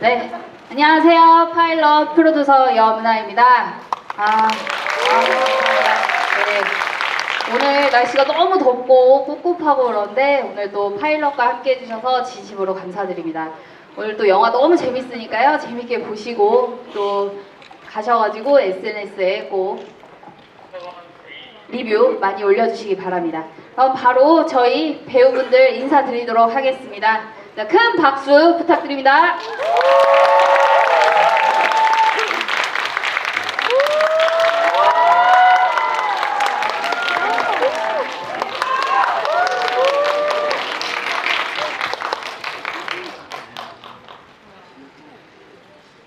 네, 안녕하세요. 파일럿 프로듀서 여문아입니다. 아, 아. 네, 오늘 날씨가 너무 덥고 꿉꿉하고 그런데 오늘 또 파일럿과 함께 해주셔서 진심으로 감사드립니다. 오늘 또 영화 너무 재밌으니까요. 재밌게 보시고 또 가셔가지고 SNS에 꼭 리뷰 많이 올려주시기 바랍니다. 그럼 바로 저희 배우분들 인사드리도록 하겠습니다. 자, 큰 박수 부탁드립니다.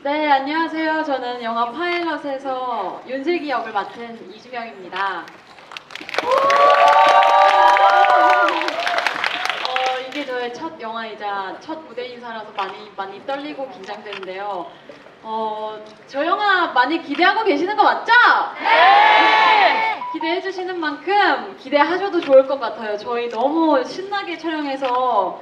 네, 안녕하세요. 저는 영화 파일럿에서 윤슬기 역을 맡은 이주명입니다. 이게 저의 첫 영화이자 첫 무대 인사라서 많이 많이 떨리고 긴장되는데요. 어, 저 영화 많이 기대하고 계시는 거 맞죠? 네! 기대해 주시는 만큼 기대하셔도 좋을 것 같아요. 저희 너무 신나게 촬영해서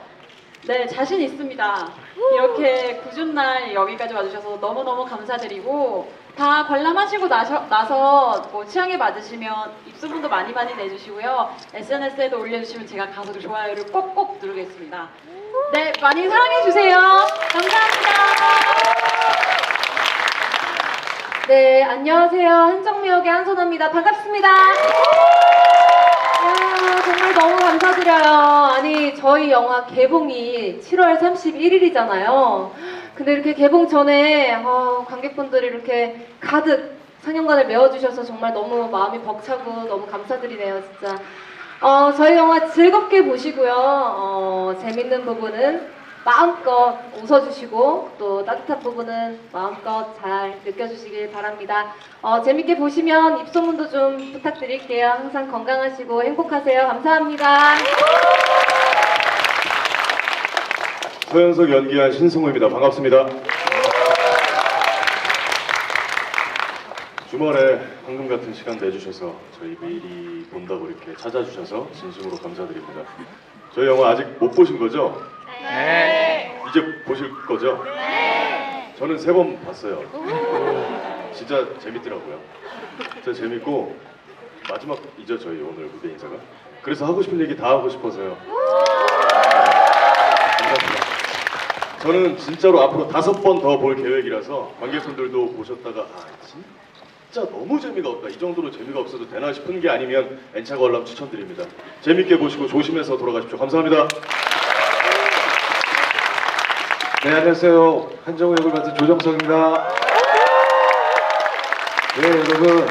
네, 자신 있습니다. 이렇게 굳은 날 여기까지 와주셔서 너무너무 감사드리고 다 관람하시고 나서, 나서 뭐 취향에 맞으시면 입소문도 많이 많이 내주시고요. SNS에도 올려주시면 제가 가서 좋아요를 꼭꼭 누르겠습니다. 네, 많이 사랑해주세요. 감사합니다. 네, 안녕하세요. 한정미 역의 한선아입니다. 반갑습니다. 감사드려요. 아니, 저희 영화 개봉이 7월 31일이잖아요. 근데 이렇게 개봉 전에 어, 관객분들이 이렇게 가득 상영관을 메워주셔서 정말 너무 마음이 벅차고 너무 감사드리네요, 진짜. 어, 저희 영화 즐겁게 보시고요. 어, 재밌는 부분은 마음껏 웃어주시고 또 따뜻한 부분은 마음껏 잘 느껴주시길 바랍니다. 어, 재밌게 보시면 입소문도 좀 부탁드릴게요. 항상 건강하시고 행복하세요. 감사합니다. 서현석 연기한 신승우입니다. 반갑습니다. 주말에 황금 같은 시간 내주셔서 저희 매일이 본다고 이렇게 찾아주셔서 진심으로 감사드립니다. 저희 영화 아직 못 보신 거죠? 네. 이제 보실 거죠? 네. 저는 세 번 봤어요. 진짜 재밌더라고요. 진짜 재밌고 마지막이죠 저희 오늘 무대 인사가. 그래서 하고 싶은 얘기 다 하고 싶어서요. 감사합니다. 저는 진짜로 앞으로 다섯 번 더 볼 계획이라서 관객분들도 보셨다가 아 진짜 너무 재미가 없다 이 정도로 재미가 없어도 되나 싶은 게 아니면 엔차 관람 추천드립니다. 재밌게 보시고 조심해서 돌아가십시오. 감사합니다. 네 안녕하세요. 한정우 역을 맡은 조정석입니다. 네 여러분.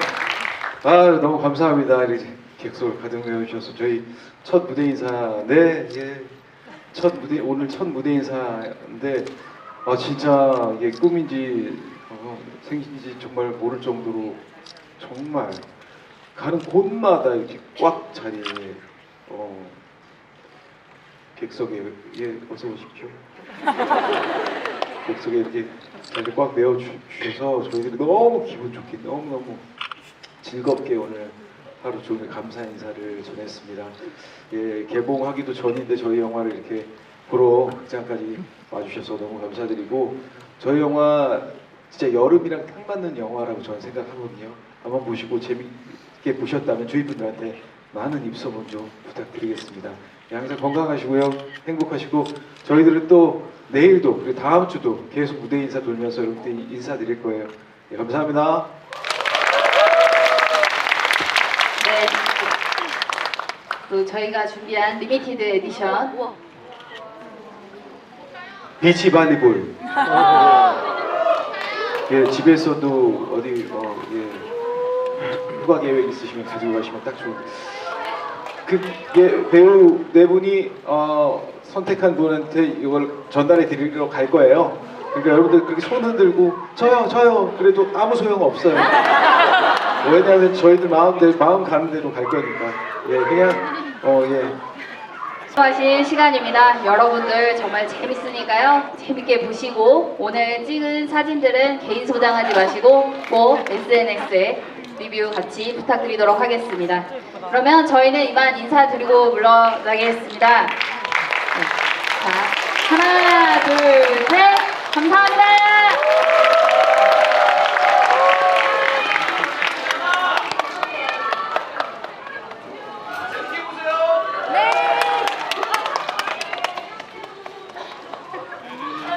아 너무 감사합니다. 이렇게 객석을 가득 메워주셔서 저희 첫 무대 인사 네예첫 무대 오늘 첫 무대 인사인데 아 진짜 이게 꿈인지 어, 생신지 정말 모를 정도로 정말 가는 곳마다 이렇게 꽉 차린 어, 객석에 예 어서 오십시오. 객석에 이렇게 자리 꽉 메워 주, 주셔서 저희들이 너무 기분 좋게 너무 너무 즐겁게 오늘 하루 종일 감사 인사를 전했습니다. 예 개봉하기도 전인데 저희 영화를 이렇게 보러 극장까지 와주셔서 너무 감사드리고 저희 영화 진짜 여름이랑 딱 맞는 영화라고 저는 생각하거든요. 한번 보시고 재밌게 보셨다면 주위 분들한테 많은 입소문 좀 부탁드리겠습니다. 예, 항상 건강하시고요. 행복하시고 저희들은 또 내일도 그리고 다음 주도 계속 무대 인사 돌면서 여러분들 인사드릴 거예요. 예, 감사합니다. 네. 또 저희가 준비한 리미티드 에디션 비치 발리볼. 예, 집에서도 어디 어, 예, 휴가 계획 있으시면 가지고 가시면 딱 좋은. 그 예, 배우 네 분이 어, 선택한 분한테 이걸 전달해 드리러 갈 거예요. 그러니까 여러분들 그렇게 손 흔들고 저요 저요 그래도 아무 소용 없어요. 왜냐하면 저희들 마음대로 마음 가는 대로 갈 거니까. 예, 그냥 어 예. 수고하신 시간입니다. 여러분들 정말 재밌으니까요. 재밌게 보시고 오늘 찍은 사진들은 개인 소장하지 마시고 꼭 SNS에 리뷰 같이 부탁드리도록 하겠습니다. 그러면 저희는 이만 인사드리고 물러나겠습니다. 네. 자, 하나, 둘, 셋! 감사합니다!